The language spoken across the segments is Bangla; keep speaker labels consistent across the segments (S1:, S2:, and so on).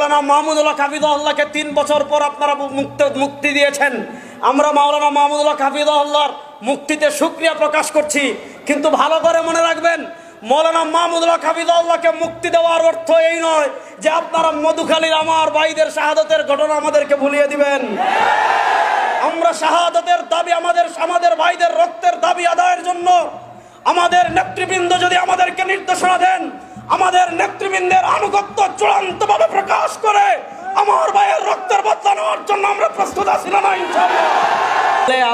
S1: মাওলানা মাহমুদুল্লাহ কাবিদুল্লাহকে তিন বছর পর আপনারা মুক্ত মুক্তি দিয়েছেন। আমরা মাওলানা মাহমুদুল্লাহ কাবিদুল্লাহর মুক্তিতে সুক্রিয়া প্রকাশ করছি। কিন্তু ভালো করে মনে রাখবেন মৌলানা মাহমুদুল্লাহ কাবিদুল্লাহকে মুক্তি দেওয়ার অর্থ এই নয় যে আপনারা মধুখালীর আমার ভাইদের শাহাদতের ঘটনা আমাদেরকে ভুলিয়ে দিবেন। আমরা শাহাদতের দাবি আমাদের আমাদের ভাইদের রক্তের দাবি আদায়ের জন্য আমাদের নেতৃবৃন্দ যদি আমাদেরকে নির্দেশনা দেন আমাদের নেতৃবৃন্দের আনুগত্য চূড়ান্তভাবে প্রকাশ করে আমার ভাইয়ের রক্তের বদলা নেওয়ার জন্য আমরা প্রস্তুত আছি না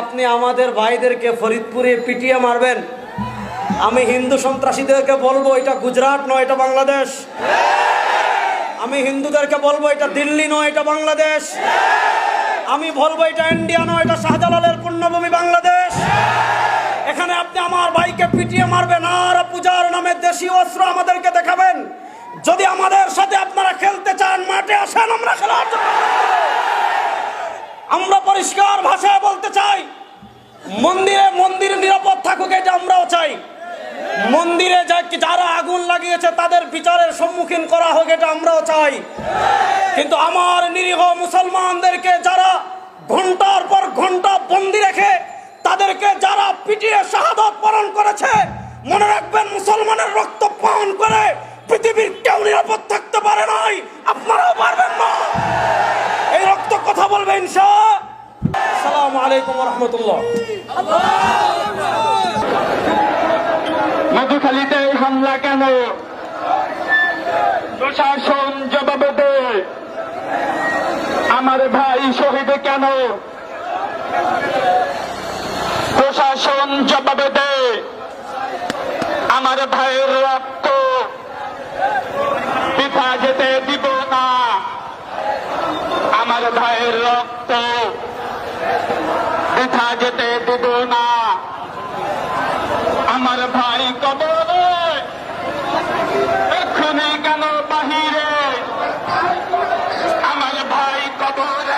S1: আপনি আমাদের ভাইদেরকে ফরিদপুরে পিটিয়ে মারবেন। আমি হিন্দু সন্ত্রাসীদেরকে বলব, এটা গুজরাট নয়, এটা বাংলাদেশ। আমি হিন্দুদেরকে বলব, এটা দিল্লি নয়, এটা বাংলাদেশ। আমি বলব, এটা ইন্ডিয়া নয়, এটা শাহজালালের পূর্ণভূমি বাংলাদেশ। এখানে আপনি আমার ভাইকে পিটিয়ে মারবেন, আর পূজার নামে দেশি অস্ত্র আমাদেরকে যদি আমাদের সাথে আপনারা খেলতে চান, মাঠে আসেন, আমরা খেলার জন্য আমরা পরিষ্কার ভাষায় বলতে চাই, মন্দিরে মন্দির নিরাপদ থাকুক, এটা আমরাও চাই। মন্দিরে যারা আগুন লাগিয়েছে, তাদের বিচারের সম্মুখীন করা হোক, এটা আমরাও চাই। কিন্তু আমার নিরীহ মুসলমানদেরকে যারা ঘণ্টার পর ঘণ্টা বন্দি রেখে, তাদেরকে যারা পিটিয়ে শাহাদত পালন করেছে, মনে রাখবেন, মুসলমানের রক্ত পান করে পৃথিবীর কেউ নিরাপদ থাকতে পারে নাই। আপনারাও পারবেন না। এই রক্ত কথা বলবে ইনশা। আসসালামু আলাইকুম রহমতুল্লাহ
S2: মধুখালীতে হামলা কেন? প্রশাসন জবাব দে। আমার ভাই শহীদ কেন? প্রশাসন জবাব দে। আমার ভাইয়ের রক্ত যেতে দিব না। আমার ভাইয়ের রক্ত পিঠা যেতে দিব না। আমার ভাই কবরে, এক্ষুনি কেন বাহিরে? আমার ভাই কবরে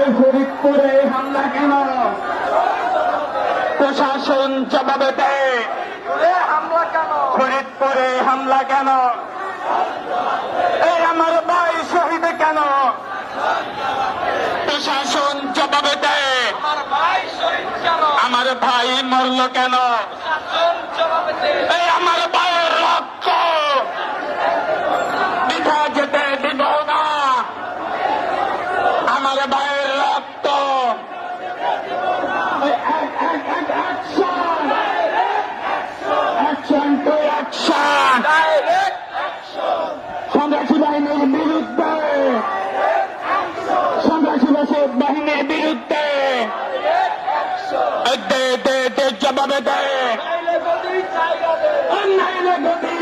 S2: এই ফরিদপুরে হামলা কেন? প্রশাসন জবাবে দেয় ফরিদপুরে হামলা কেন? এই আমার ভাই শহীদ কেন? প্রশাসন জবাবে দেয় আমার ভাই মরল কেন? এই আমার ভাইয়ের রক্ত পিঠা যেতে দিব না আমার ভাইয়ের রক্ত অ্যাকশন টু অ্যাকশন সন্ত্রাসী বাহিনীর বিরুদ্ধে। সন্ত্রাসী বাহিনীর বিরুদ্ধে। জবাবে দেয় অন্যায় গতি